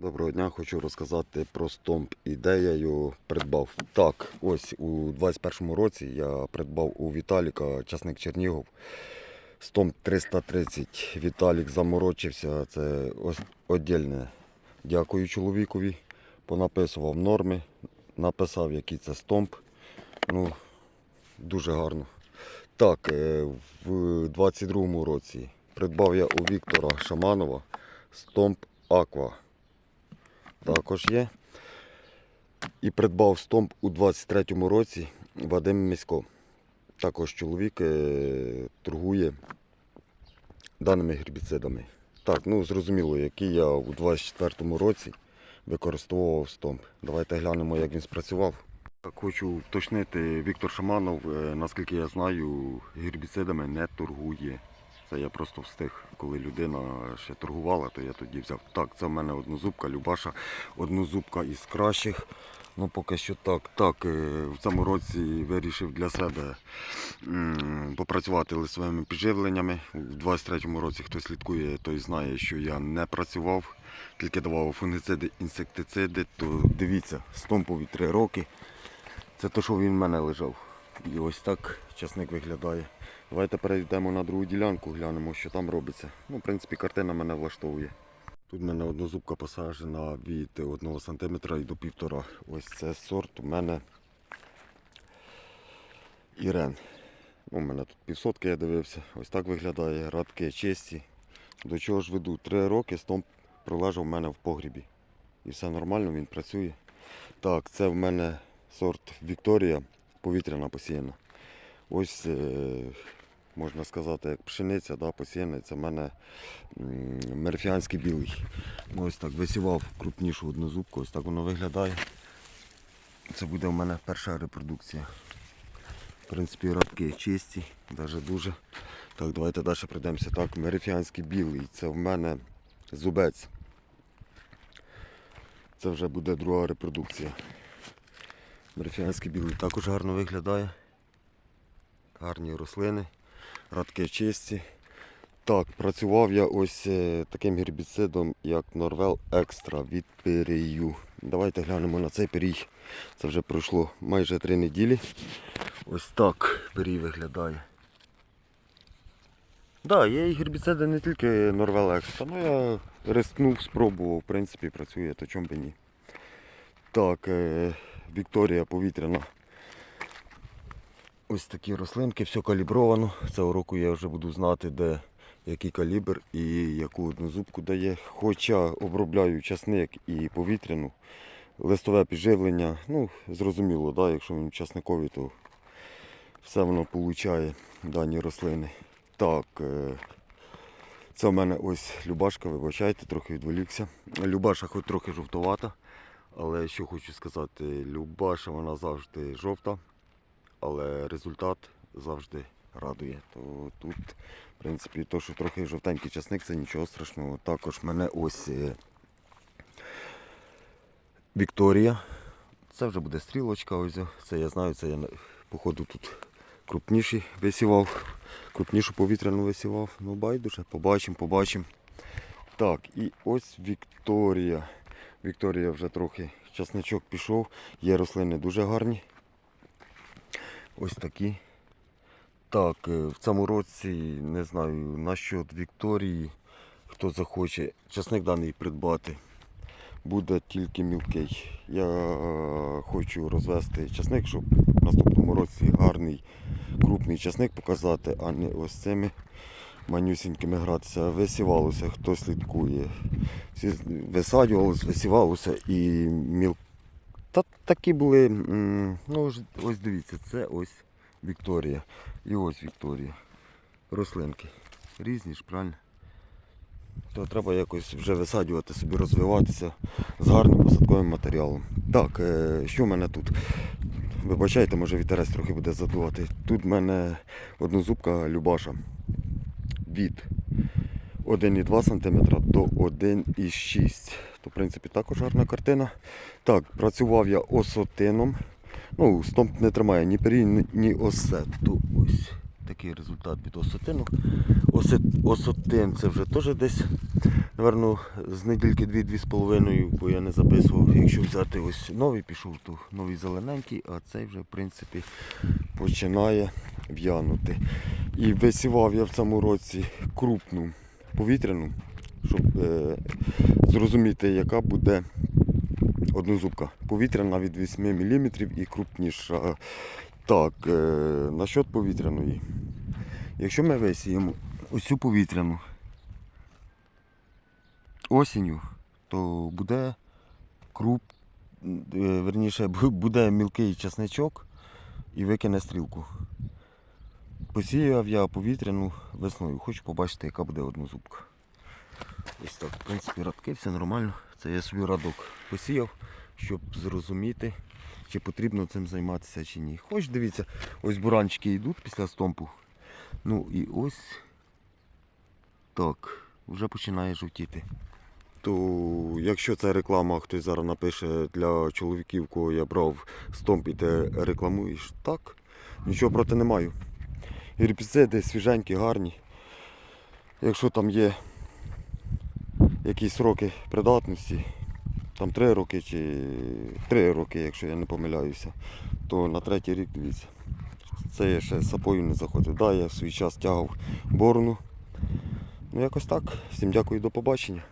Доброго дня, хочу розказати про стомп і я його придбав. Так, ось у 21-му році я придбав у Віталіка часник Чернігов. Стомп 330. Віталік заморочився. Це ось віддільне. Дякую чоловікові. Понаписував норми, написав, який це стомп. Ну, дуже гарно. Так, е, в 22-му році придбав я у Віктора Шаманова стомп Аква також є. І придбав стомп у 23-му році Вадим Місько. Також чоловік е, торгує даними гербіцидами. Так, ну зрозуміло, який я у 24-му році використовував стомп. Давайте глянемо, як він спрацював. Хочу уточнити, Віктор Шаманов, е, наскільки я знаю, гербіцидами не торгує. Це я просто встиг, коли людина ще торгувала, то я тоді взяв. Так, це в мене однозубка, Любаша, однозубка із кращих. Ну, поки що так. Так, е, в цьому році вирішив для себе попрацювати лисовими підживленнями. У 23-му році хто слідкує, той знає, що я не працював, тільки давав фунгициди, інсектициди, то дивіться, стомпові 3 роки. Це те, що він в мене лежав. І ось так часник виглядає. Давайте перейдемо на другу ділянку, глянемо, що там робиться. Ну, в принципі, картина мене влаштовує. Тут в мене однозубка посаджена від 1 см і до 1,5 Ось це сорт у мене Ірен. Ну, у мене тут півсотки я дивився. Ось так виглядає. Радки чисті. До чого ж веду? Три роки стомп пролежав в мене в погрібі. І все нормально, він працює. Так, це в мене сорт Вікторія, повітряна посіяна. Ось е, можна сказати, як пшениця, да, посіяна. Це в мене мерфіанський білий. Ну, ось так висівав крупнішу однозубку, ось так воно виглядає. Це буде в мене перша репродукція. В принципі, радки чисті, навіть дуже. Так, давайте далі пройдемося. Так, мерифіанський білий. Це в мене зубець. Це вже буде друга репродукція. Мерифіанський білий також гарно виглядає. Гарні рослини, радки чисті. Так, працював я ось е, таким гербіцидом, як Норвел Екстра від перію. Давайте глянемо на цей перій. Це вже пройшло майже три неділі. Ось так перій виглядає. Так, да, є і гербіциди не тільки Норвел Екстра, ну я рискнув, спробував, в принципі, працює, то чому би ні. Так, е, Вікторія повітряна. Ось такі рослинки, все калібровано. Цього року я вже буду знати, де який калібр і яку одну зубку дає. Хоча обробляю часник і повітряну, листове підживлення, ну, зрозуміло, да, якщо він часниковий, то все воно получає дані рослини. Так, е, це в мене ось Любашка, вибачайте, трохи відволікся. Любаша хоч трохи жовтовата, але що хочу сказати, Любаша вона завжди жовта, але результат завжди радує. То тут, в принципі, то, що трохи жовтенький часник, це нічого страшного. Також мене ось е, Вікторія. Це вже буде стрілочка. Ось. Це я знаю, це я походу тут крупніші висівав, крупнішу повітряну висівав. Ну байдуже, побачимо, побачимо. Так, і ось Вікторія. Вікторія вже трохи часничок пішов. Є рослини дуже гарні. Ось такі. Так, е, в цьому році не знаю насчет Вікторії, хто захоче часник даний придбати. Буде тільки мілкий. Я е, хочу розвести часник, щоб в наступному році гарний крупний часник показати, а не ось цими манюсінькими гратися. Висівалося, хто слідкує. Всі висаджувалося, висівалося і міл... Та такі були. Ну, ось- дивіться, це ось Вікторія. І ось Вікторія. Рослинки. Різні ж, правильно? То треба якось вже висаджувати собі, розвиватися з гарним посадковим матеріалом. Так, е, що в мене тут? Вибачайте, може вітерець трохи буде задувати. Тут в мене однозубка Любаша від 1,2 см до 1,6 То, в принципі, також гарна картина. Так, працював я осотином. Ну, стомп не тримає ні перій, ні- осет. То ось такий результат від осотинок. Осет- Осотин це вже теж десь, напевно, з недільки дві-дві з половиною, бо я не записував. Якщо взяти ось новий пішов, то новий зелененький, а цей вже, в принципі, починає в'янути. І висівав я в цьому році крупну повітряну, щоб е, зрозуміти, яка буде однозубка. Повітряна від 8 мм і крупніша. Так, е, насчет повітряної. Якщо ми висіємо ось цю повітряну осінню, то буде круп, е, верніше, буде мілкий часничок і викине стрілку. Посіяв я повітряну весною. Хочу побачити, яка буде однозубка. Ось так, в принципі, радки, все нормально. Це я собі радок посіяв, щоб зрозуміти, чи потрібно цим займатися чи ні. Хоч дивіться, ось буранчики йдуть після стомпу. Ну і ось так, вже починає жовтіти. То якщо це реклама, хтось зараз напише для чоловіків, кого я брав стомп і ти рекламуєш, так, нічого проти не маю. Гербіциди свіженькі, гарні. Якщо там є якісь роки придатності, там 3 роки чи 3 роки, якщо я не помиляюся, то на третій рік дивіться. Це я ще сапою не заходив. Да, я в свій час тягав борну. Ну якось так. Всім дякую, до побачення.